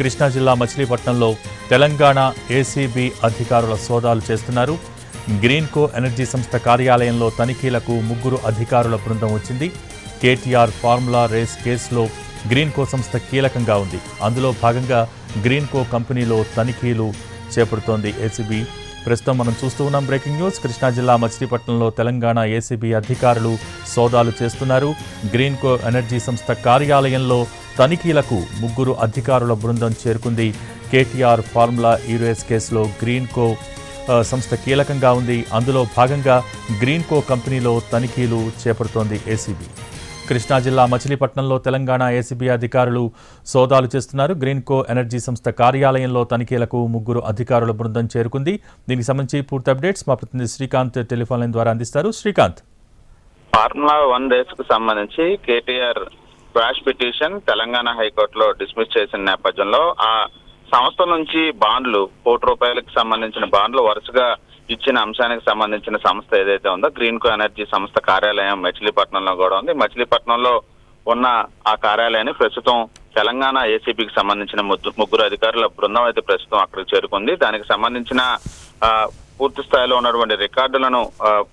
కృష్ణా జిల్లా మచిలీపట్నంలో తెలంగాణ ఏసీబీ అధికారుల సోదాలు చేస్తున్నారు. గ్రీన్కో ఎనర్జీ సంస్థ కార్యాలయంలో తనిఖీలకు ముగ్గురు అధికారుల బృందం వచ్చింది. కేటీఆర్ ఫార్ములా రేస్ కేసులో గ్రీన్కో సంస్థ కీలకంగా ఉంది. అందులో భాగంగా గ్రీన్కో కంపెనీలో తనిఖీలు చేపడుతోంది ఏసీబీ. ప్రస్తుతం మనం చూస్తూ ఉన్నాం బ్రేకింగ్ న్యూస్. కృష్ణా జిల్లా మచిలీపట్నంలో తెలంగాణ ఏసీబీ అధికారులు సోదాలు చేస్తున్నారు. గ్రీన్కో ఎనర్జీ సంస్థ కార్యాలయంలో తనిఖీలకు ముగ్గురు అధికారుల బృందం చేరుకుంది. కేటీఆర్ ఫార్ములా ఈరోఎస్ కేసులో గ్రీన్కో సంస్థ కీలకంగా ఉంది. అందులో భాగంగా గ్రీన్కో కంపెనీలో తనిఖీలు చేపడుతోంది ఏసీబీ. కృష్ణా జిల్లా మచిలీపట్నంలో తెలంగాణ ఏసీబీ అధికారులు సోదాలు చేస్తున్నారు. గ్రీన్కో ఎనర్జీ సంస్థ కార్యాలయంలో తనిఖీలకు ముగ్గురు అధికారుల బృందం చేరుకుంది. దీనికి సంబంధించి పూర్తి అప్డేట్స్ మా ప్రతినిధి శ్రీకాంత్ టెలిఫోన్ లైన్ ద్వారా అందిస్తారు. శ్రీకాంత్. ఫార్ములా వన్ రేస్కు సంబంధించి కేటీఆర్ క్వాష్ పిటిషన్ తెలంగాణ హైకోర్టులో డిస్మిస్ చేసిన నేపథ్యంలో ఆ సంస్థ నుంచి బాండ్లు కోటి రూపాయలకు సంబంధించిన బాండ్లు వరుసగా ఇచ్చిన అంశానికి సంబంధించిన సంస్థ ఏదైతే ఉందో గ్రీన్ కో ఎనర్జీ సంస్థ కార్యాలయం మచిలీపట్నంలో కూడా ఉంది. మచిలీపట్నంలో ఉన్న ఆ కార్యాలయాన్ని ప్రస్తుతం తెలంగాణ ఏసీబీకి సంబంధించిన ముద్దు- ముగ్గురు అధికారుల బృందం అయితే ప్రస్తుతం అక్కడికి చేరుకుంది. దానికి సంబంధించిన పూర్తి స్థాయిలో ఉన్నటువంటి రికార్డులను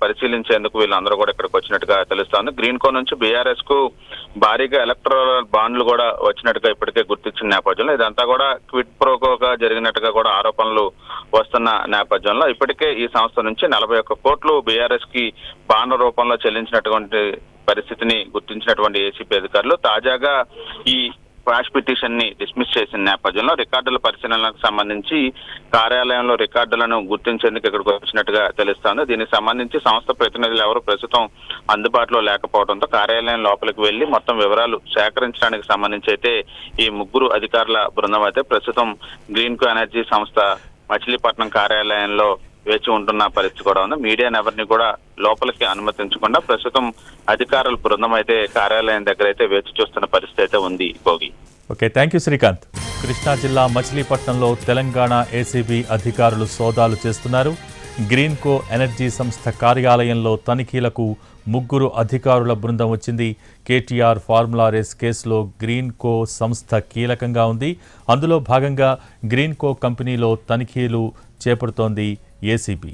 పరిశీలించేందుకు వీళ్ళందరూ కూడా ఇక్కడికి వచ్చినట్టుగా తెలుస్తోంది. గ్రీన్ కో నుంచి బీఆర్ఎస్కు భారీగా ఎలక్ట్రల్ బాండ్లు కూడా వచ్చినట్టుగా ఇప్పటికే గుర్తించిన నేపథ్యంలో ఇదంతా కూడా క్విట్ ప్రోకోగా జరిగినట్టుగా కూడా ఆరోపణలు వస్తున్న నేపథ్యంలో ఇప్పటికే ఈ సంస్థ నుంచి నలభై ఒక్క కోట్లు బీఆర్ఎస్కి బాండ్ల రూపంలో చెల్లించినటువంటి పరిస్థితిని గుర్తించినటువంటి ఏసీపీ అధికారులు తాజాగా ఈ క్వాష్ పిటిషన్ని డిస్మిస్ చేసిన నేపథ్యంలో రికార్డుల పరిశీలనకు సంబంధించి కార్యాలయంలో రికార్డులను గుర్తించేందుకు ఇక్కడికి వచ్చినట్టుగా తెలుస్తోంది. దీనికి సంబంధించి సంస్థ ప్రతినిధులు ఎవరు ప్రస్తుతం అందుబాటులో లేకపోవడంతో కార్యాలయం లోపలికి వెళ్ళి మొత్తం వివరాలు సేకరించడానికి సంబంధించి అయితే ఈ ముగ్గురు అధికారుల బృందం అయితే ప్రస్తుతం గ్రీన్ కో ఎనర్జీ సంస్థ మచిలీపట్నం కార్యాలయంలో వేచి ఉంటున్న పరిస్థితి కూడా ఉంది. మీడియాని ఎవరిని కూడా లోపలికి అనుమతించకుండా ప్రస్తుతం అధికారుల బృందం అయితే కార్యాలయం దగ్గర అయితే వేచి చూస్తున్న పరిస్థితి అయితే ఉంది Bhogi. Okay thank you Srikanth. Krishna జిల్లా మచిలీపట్నంలో తెలంగాణ ఏసీబీ అధికారులు సోదాలు చేస్తున్నారు. గ్రీన్కో ఎనర్జీ సంస్థ కార్యాలయంలో తనిఖీలకు ముగ్గురు అధికారుల బృందం వచ్చింది. కేటీఆర్ ఫార్ములా రేస్ కేసులో గ్రీన్కో సంస్థ కీలకంగా ఉంది. అందులో భాగంగా గ్రీన్కో కంపెనీలో తనిఖీలు చేపడుతోంది ఏసీబీ.